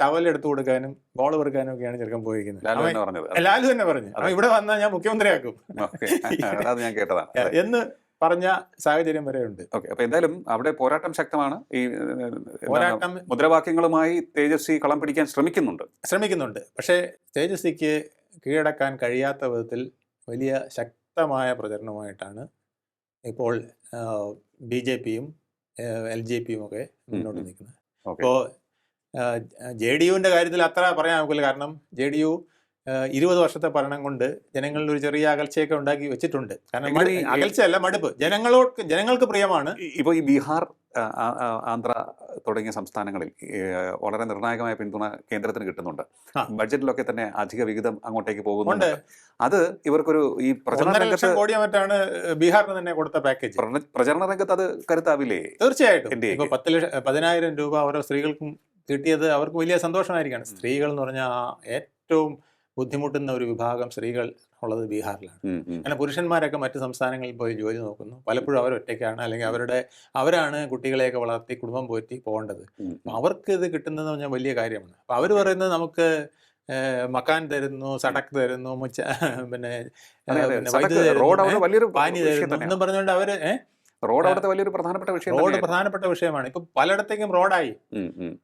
ടവൽ എടുത്തു കൊടുക്കാനും ബോൾ പെറുക്കാനും ഒക്കെയാണ് ചെറുക്കൻ പോയിരിക്കുന്നത്. ലാലു തന്നെ പറഞ്ഞു. ഇവിടെ വന്നാൽ ഞാൻ മുഖ്യമന്ത്രിയാക്കും. [LAUGHS] എന്ന് പറഞ്ഞ സാഹചര്യം വരെ ഉണ്ട്. ഓക്കെ അപ്പൊ എന്തായാലും അവിടെ പോരാട്ടം ശക്തമാണ്. ഈ പോരാട്ടം മുദ്രാവാക്യങ്ങളുമായി തേജസ്വി കളം പിടിക്കാൻ ശ്രമിക്കുന്നുണ്ട്. ശ്രമിക്കുന്നുണ്ട്. പക്ഷേ തേജസ്വിക്ക് കീഴടക്കാൻ കഴിയാത്ത വിധത്തിൽ വലിയ ശക്തമായ പ്രചരണമായിട്ടാണ് ഇപ്പോൾ ബി ജെ പിയും എൽ ജെ പിയും ഒക്കെ മുന്നോട്ട്. നിൽക്കുന്നത്. അപ്പോൾ ജെ ഡി യുവിന്റെ കാര്യത്തിൽ അത്ര പറയാൻ നോക്കില്ല കാരണം ജെ ഡി യു ഇരുപത് വർഷത്തെ ഭരണം കൊണ്ട് ജനങ്ങളിൽ ഒരു ചെറിയ അകൽച്ചയൊക്കെ ഉണ്ടാക്കി വെച്ചിട്ടുണ്ട്. കാരണം അകൽച്ചയല്ല മടുപ്പ്. ജനങ്ങളോട് ജനങ്ങൾക്ക് പ്രിയമാണ് ഇപ്പോൾ ഈ ബീഹാർ ആന്ധ്ര തുടങ്ങിയ സംസ്ഥാനങ്ങളിൽ വളരെ നിർണായകമായ പിന്തുണ കേന്ദ്രത്തിന് കിട്ടുന്നുണ്ട്. ബഡ്ജറ്റിലൊക്കെ തന്നെ അധിക വിഹിതം അങ്ങോട്ടേക്ക് പോകുന്നുണ്ട്. അത് ഇവർക്കൊരു ഈ പ്രചരണ രംഗത്ത് മറ്റാണ് ബീഹാറിന് തന്നെ കൊടുത്ത പാക്കേജ്. പ്രച- പ്രചരണ രംഗത്ത് അത് കരുത്താവില്ലേ? തീർച്ചയായിട്ടും. പത്ത് ലക്ഷം പതിനായിരം രൂപ ഓരോ സ്ത്രീകൾക്കും കിട്ടിയത് അവർക്ക് വലിയ സന്തോഷമായിരിക്കാണ്. സ്ത്രീകൾ എന്ന് പറഞ്ഞാൽ ഏറ്റവും ബുദ്ധിമുട്ടുന്ന ഒരു വിഭാഗം സ്ത്രീകൾ ഉള്ളത് ബീഹാറിലാണ്. ഉം. പുരുഷന്മാരൊക്കെ മറ്റു സംസ്ഥാനങ്ങളിൽ പോയി ജോലി നോക്കുന്നു. പലപ്പോഴും അവർ ഒറ്റയ്ക്കാണ്. അല്ലെങ്കിൽ അവരുടെ അവരാണ് കുട്ടികളെയൊക്കെ വളർത്തി കുടുംബം പോറ്റി പോകേണ്ടത്. അവർക്ക് ഇത് കിട്ടുന്നതെന്ന് പറഞ്ഞാൽ വലിയ കാര്യമാണ്. അപ്പം അവർ പറയുന്നത് നമുക്ക് മക്കാൻ തരുന്നു സടക്ക് തരുന്നു മുച്ച പിന്നെ. പിന്നെ വൈദ്യുതി പാനി തരുന്നു എന്നും പറഞ്ഞുകൊണ്ട് അവർ റോഡ് അവിടുത്തെ വലിയൊരു പ്രധാനപ്പെട്ട വിഷയം റോഡ് പ്രധാനപ്പെട്ട വിഷയമാണ്. ഇപ്പൊ പലയിടത്തേക്കും റോഡായി.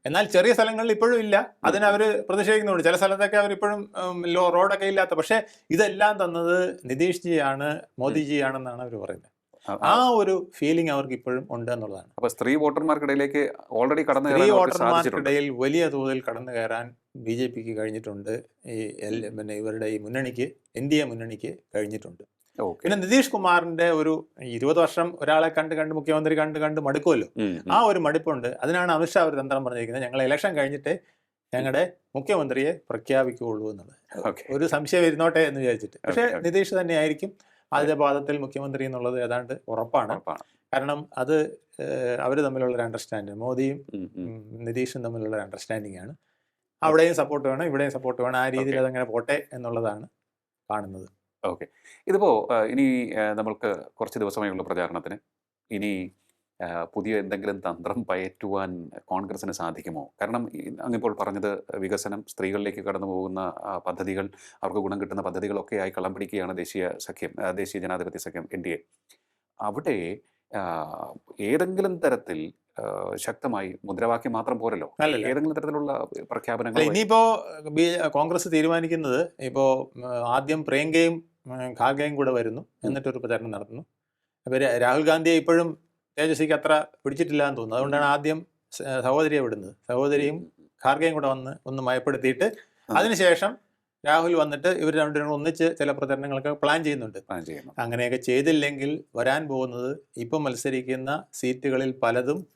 എന്നാൽ ചെറിയ സ്ഥലങ്ങളിൽ ഇപ്പോഴും ഇല്ല. അതിന് അവർ പ്രതിഷേധിക്കുന്നുണ്ട്. ചില സ്ഥലത്തൊക്കെ അവർ ഇപ്പോഴും റോഡൊക്കെ ഇല്ലാത്ത. പക്ഷേ ഇതെല്ലാം തന്നത് നിതീഷ് ജിയാണ് മോദിജിയാണെന്നാണ് അവർ പറയുന്നത്. ആ, ഒരു ഫീലിംഗ് അവർക്ക് ഇപ്പോഴും ഉണ്ട് എന്നുള്ളതാണ്. അപ്പൊ സ്ത്രീ വോട്ടർമാർക്കിടയിലേക്ക് ഓൾറെഡി കടന്നു സ്ത്രീ വോട്ടർമാർക്കിടയിൽ വലിയ തോതിൽ കടന്നു കയറാൻ ബി ജെ പിക്ക് കഴിഞ്ഞിട്ടുണ്ട്. ഈ പിന്നെ ഇവരുടെ ഈ മുന്നണിക്ക് എൻ ഡി എ മുന്നണിക്ക് കഴിഞ്ഞിട്ടുണ്ട്. പിന്നെ നിതീഷ് കുമാറിന്റെ ഒരു ഇരുപത് വർഷം ഒരാളെ കണ്ട് കണ്ട് മുഖ്യമന്ത്രി കണ്ട് കണ്ട് മടുക്കുമല്ലോ. ആ ഒരു മടുപ്പുണ്ട്. അതിനാണ് അമിത്ഷാ ഒരു തന്ത്രം പറഞ്ഞിരിക്കുന്നത്. ഞങ്ങൾ ഇലക്ഷൻ കഴിഞ്ഞിട്ട് ഞങ്ങളുടെ മുഖ്യമന്ത്രിയെ പ്രഖ്യാപിക്കുകയുള്ളൂ എന്നുള്ളത്. ഒരു സംശയം ഇരുന്നോട്ടെ എന്ന് വിചാരിച്ചിട്ട്. പക്ഷേ നിതീഷ് തന്നെയായിരിക്കും ആദ്യ പാദത്തിൽ മുഖ്യമന്ത്രി എന്നുള്ളത് ഏതാണ്ട് ഉറപ്പാണ്. കാരണം അത് അവർ തമ്മിലുള്ള ഒരു അണ്ടർസ്റ്റാൻഡിങ് മോദിയും നിതീഷും തമ്മിലുള്ള ഒരു അണ്ടർസ്റ്റാൻഡിംഗ് ആണ്. അവിടെയും സപ്പോർട്ട് വേണം ഇവിടെയും സപ്പോർട്ട് വേണം. ആ രീതിയിൽ. അതങ്ങനെ പോട്ടെ എന്നുള്ളതാണ് കാണുന്നത്. ഓക്കെ. ഇതിപ്പോൾ ഇനി നമ്മൾക്ക് കുറച്ച് ദിവസമേ ഉള്ളൂ പ്രചാരണത്തിന്. ഇനി പുതിയ എന്തെങ്കിലും തന്ത്രം പയറ്റുവാൻ കോൺഗ്രസിന് സാധിക്കുമോ? കാരണം അങ്ങിപ്പോൾ പറഞ്ഞത് വികസനം സ്ത്രീകളിലേക്ക് കടന്നു പോകുന്ന പദ്ധതികൾ അവർക്ക് ഗുണം കിട്ടുന്ന പദ്ധതികളൊക്കെ ആയി കളം പിടിക്കുകയാണ് ദേശീയ സഖ്യം ദേശീയ ജനാധിപത്യ സഖ്യം എൻ ഡി എ. അവിടെ ഏതെങ്കിലും തരത്തിൽ ശക്തമായി മുദ്രാവാക്യം മാത്രം പോരല്ലോ? ഏതെങ്കിലും തരത്തിലുള്ള പ്രഖ്യാപനങ്ങൾ ഇനിയിപ്പോ കോൺഗ്രസ് തീരുമാനിക്കുന്നത് ഇപ്പോ ആദ്യം പ്രിയങ്കയും ഖാർഗെയും കൂടെ വരുന്നു. എന്നിട്ടൊരു പ്രചാരണം നടത്തുന്നു. അപ്പൊ രാഹുൽ ഗാന്ധിയെ ഇപ്പോഴും തേജസ്വിക്ക് അത്ര പിടിച്ചിട്ടില്ല എന്ന് തോന്നുന്നു. അതുകൊണ്ടാണ് ആദ്യം സഹോദരിയെ വിടുന്നത്. സഹോദരിയും ഖാർഗെയും കൂടെ വന്ന് ഒന്ന് മയപ്പെടുത്തിയിട്ട് അതിനുശേഷം രാഹുൽ വന്നിട്ട് ഇവർ രണ്ടുപേരും ഒന്നിച്ച് ചില പ്രചരണങ്ങളൊക്കെ പ്ലാൻ ചെയ്യുന്നുണ്ട്. പ്ലാൻ ചെയ്യുന്നു. അങ്ങനെയൊക്കെ ചെയ്തില്ലെങ്കിൽ വരാൻ പോകുന്നത് ഇപ്പം മത്സരിക്കുന്ന സീറ്റുകളിൽ പലതും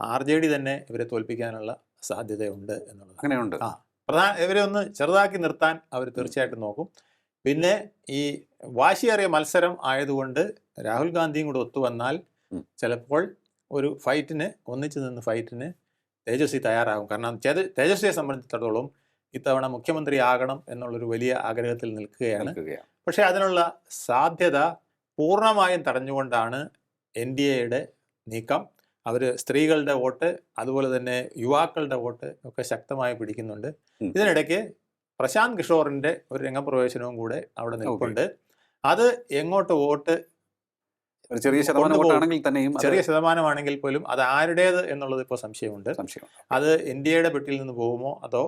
ആർ ജെ ഡി തന്നെ ഇവരെ തോൽപ്പിക്കാനുള്ള സാധ്യതയുണ്ട് എന്നുള്ളത് അങ്ങനെയുണ്ട്. ആ. പ്രധാന ഇവരെ ഒന്ന് ചെറുതാക്കി നിർത്താൻ അവർ തീർച്ചയായിട്ടും നോക്കും. പിന്നെ ഈ വാശിയേറിയ മത്സരം ആയതുകൊണ്ട് രാഹുൽ ഗാന്ധിയും കൂടെ ഒത്തുവന്നാൽ. ചിലപ്പോൾ ഒരു ഫൈറ്റിന് ഒന്നിച്ചു നിന്ന് ഫൈറ്റിന് തേജസ്വി തയ്യാറാകും. കാരണം ചേത- തേജസ്വിയെ സംബന്ധിച്ചിടത്തോളം ഇത്തവണ മുഖ്യമന്ത്രി ആകണം എന്നുള്ളൊരു വലിയ ആഗ്രഹത്തിൽ നിൽക്കുകയാണ്. പക്ഷേ അതിനുള്ള സാധ്യത പൂർണമായും തടഞ്ഞുകൊണ്ടാണ് എൻ ഡി എയുടെ നീക്കം. അവർ സ്ത്രീകളുടെ വോട്ട് അതുപോലെ തന്നെ യുവാക്കളുടെ വോട്ട് ഒക്കെ ശക്തമായി പിടിക്കുന്നുണ്ട്. ഇതിനിടയ്ക്ക് പ്രശാന്ത് കിഷോറിന്റെ ഒരു രംഗപ്രവേശനവും കൂടെ അവിടെ നിൽപ്പുണ്ട്. അത് എങ്ങോട്ട് വോട്ട് ഒരു ചെറിയ ശതമാനം. വോട്ടാണെങ്കിൽ തന്നെയും ചെറിയ ശതമാനമാണെങ്കിൽ പോലും അത് ആരുടേത് എന്നുള്ളത് ഇപ്പോൾ സംശയമുണ്ട്. സംശയം അത് എൻ ഡി എയുടെ പെട്ടിയിൽ നിന്ന് പോകുമോ? അതോ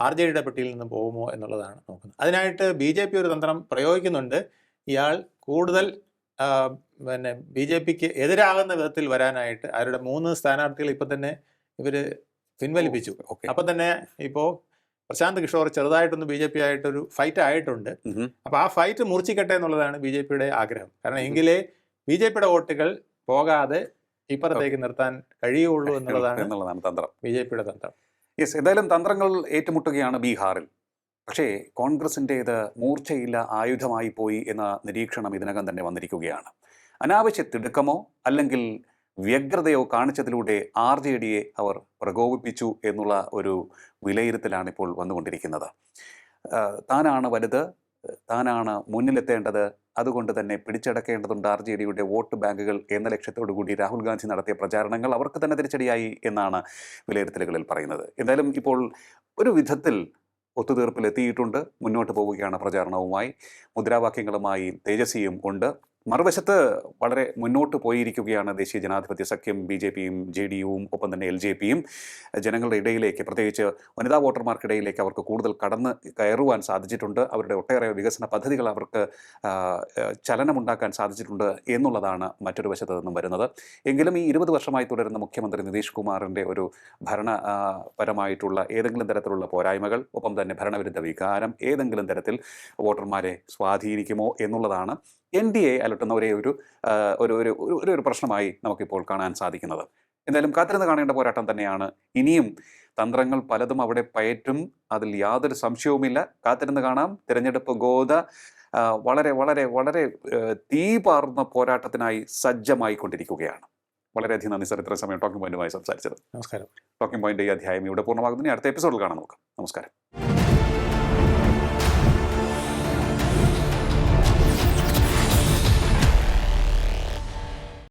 ആർ ജെ ഡിയുടെ പെട്ടിയിൽ നിന്ന് പോകുമോ എന്നുള്ളതാണ് നോക്കുന്നത്. അതിനായിട്ട് ബി ജെ പി ഒരു തന്ത്രം പ്രയോഗിക്കുന്നുണ്ട്. ഇയാൾ കൂടുതൽ പിന്നെ ബി ജെ പിക്ക് എതിരാകുന്ന വിധത്തിൽ വരാനായിട്ട് അവരുടെ മൂന്ന് സ്ഥാനാർത്ഥികൾ ഇപ്പം തന്നെ ഇവർ പിൻവലിപ്പിച്ചു. ഓക്കെ. അപ്പം തന്നെ ഇപ്പോൾ പ്രശാന്ത് കിഷോർ ചെറുതായിട്ടൊന്ന് ബി ജെ പി ആയിട്ടൊരു ഫൈറ്റ് ആയിട്ടുണ്ട്. അപ്പൊ അപ്പോൾ ആ ഫൈറ്റ് മുറിച്ചിക്കട്ടെ എന്നുള്ളതാണ് ബി ജെ പിയുടെ ആഗ്രഹം. കാരണം എങ്കിലേ ബി ജെ പിയുടെ വോട്ടുകൾ പോകാതെ ഇപ്പുറത്തേക്ക് നിർത്താൻ കഴിയുള്ളൂ എന്നുള്ളതാണ് എന്നുള്ളതാണ് തന്ത്രം. ബി ജെ പിയുടെ തന്ത്രം. യെസ് എന്തായാലും തന്ത്രങ്ങൾ ഏറ്റുമുട്ടുകയാണ് ബീഹാറിൽ. പക്ഷേ കോൺഗ്രസിന്റേത് മൂർച്ചയില്ല ആയുധമായി പോയി എന്ന നിരീക്ഷണം ഇതിനകം തന്നെ വന്നിരിക്കുകയാണ്. അനാവശ്യ തിടുക്കമോ അല്ലെങ്കിൽ വ്യഗ്രതയോ കാണിച്ചതിലൂടെ ആർ ജെ ഡിയെ അവർ പ്രകോപിപ്പിച്ചു എന്നുള്ള ഒരു വിലയിരുത്തലാണ് ഇപ്പോൾ വന്നുകൊണ്ടിരിക്കുന്നത് താനാണ് വലുത് താനാണ് മുന്നിലെത്തേണ്ടത് അതുകൊണ്ട് തന്നെ പിടിച്ചടക്കേണ്ടതുണ്ട് ആർ ജെ ഡിയുടെ വോട്ട് ബാങ്കുകൾ എന്ന ലക്ഷ്യത്തോടു കൂടി രാഹുൽ ഗാന്ധി നടത്തിയ പ്രചാരണങ്ങൾ അവർക്ക് തന്നെ തിരിച്ചടിയായി എന്നാണ് വിലയിരുത്തലുകളിൽ പറയുന്നത്. എന്തായാലും ഇപ്പോൾ ഒരു വിധത്തിൽ ഒത്തുതീർപ്പിലെത്തിയിട്ടുണ്ട്. മുന്നോട്ട് പോവുകയാണ് പ്രചാരണവുമായി. മുദ്രാവാക്യങ്ങളുമായി തേജസ്വിയും ഉണ്ട്. മറുവശത്ത് വളരെ മുന്നോട്ട് പോയിരിക്കുകയാണ് ദേശീയ ജനാധിപത്യ സഖ്യം ബി ജെ പിയും ജെ ഡി യുവും ഒപ്പം തന്നെ എൽ ജെ പിയും. ജനങ്ങളുടെ ഇടയിലേക്ക് പ്രത്യേകിച്ച് വനിതാ വോട്ടർമാർക്കിടയിലേക്ക് അവർക്ക് കൂടുതൽ കടന്ന് കയറുവാൻ സാധിച്ചിട്ടുണ്ട്. അവരുടെ ഒട്ടേറെ വികസന പദ്ധതികൾ അവർക്ക് ചലനമുണ്ടാക്കാൻ സാധിച്ചിട്ടുണ്ട് എന്നുള്ളതാണ് മറ്റൊരു വശത്ത് നിന്നും വരുന്നത്. എങ്കിലും ഈ ഇരുപത് വർഷമായി തുടരുന്ന മുഖ്യമന്ത്രി നിതീഷ് കുമാറിന്റെ ഒരു ഭരണപരമായിട്ടുള്ള ഏതെങ്കിലും തരത്തിലുള്ള പോരായ്മകൾ ഒപ്പം തന്നെ ഭരണവിരുദ്ധ വികാരം ഏതെങ്കിലും തരത്തിൽ വോട്ടർമാരെ സ്വാധീനിക്കുമോ എന്നുള്ളതാണ് എൻ ഡി എ അലട്ടുന്ന ഒരേ ഒരു ഒരു ഒരു പ്രശ്നമായി നമുക്കിപ്പോൾ കാണാൻ സാധിക്കുന്നത്. എന്തായാലും കാത്തിരുന്ന് കാണേണ്ട പോരാട്ടം തന്നെയാണ്. ഇനിയും തന്ത്രങ്ങൾ പലതും അവിടെ പയറ്റും. അതിൽ യാതൊരു സംശയവുമില്ല. കാത്തിരുന്ന് കാണാം. തിരഞ്ഞെടുപ്പ് ഗോത വളരെ വളരെ വളരെ തീ തീപാർന്ന പോരാട്ടത്തിനായി സജ്ജമായി കൊണ്ടിരിക്കുകയാണ് വളരെയധികം നന്ദി സർ. ഇത്ര സമയം ടോക്കിംഗ് പോയിന്റുമായി സംസാരിച്ചത് നമസ്കാരം. ടോക്കിംഗ് പോയിന്റ് ഈ അധ്യായം ഇവിടെ പൂർണമാകുന്നതിന് അടുത്ത എപ്പിസോഡിൽ കാണാം നമുക്ക് നമസ്കാരം.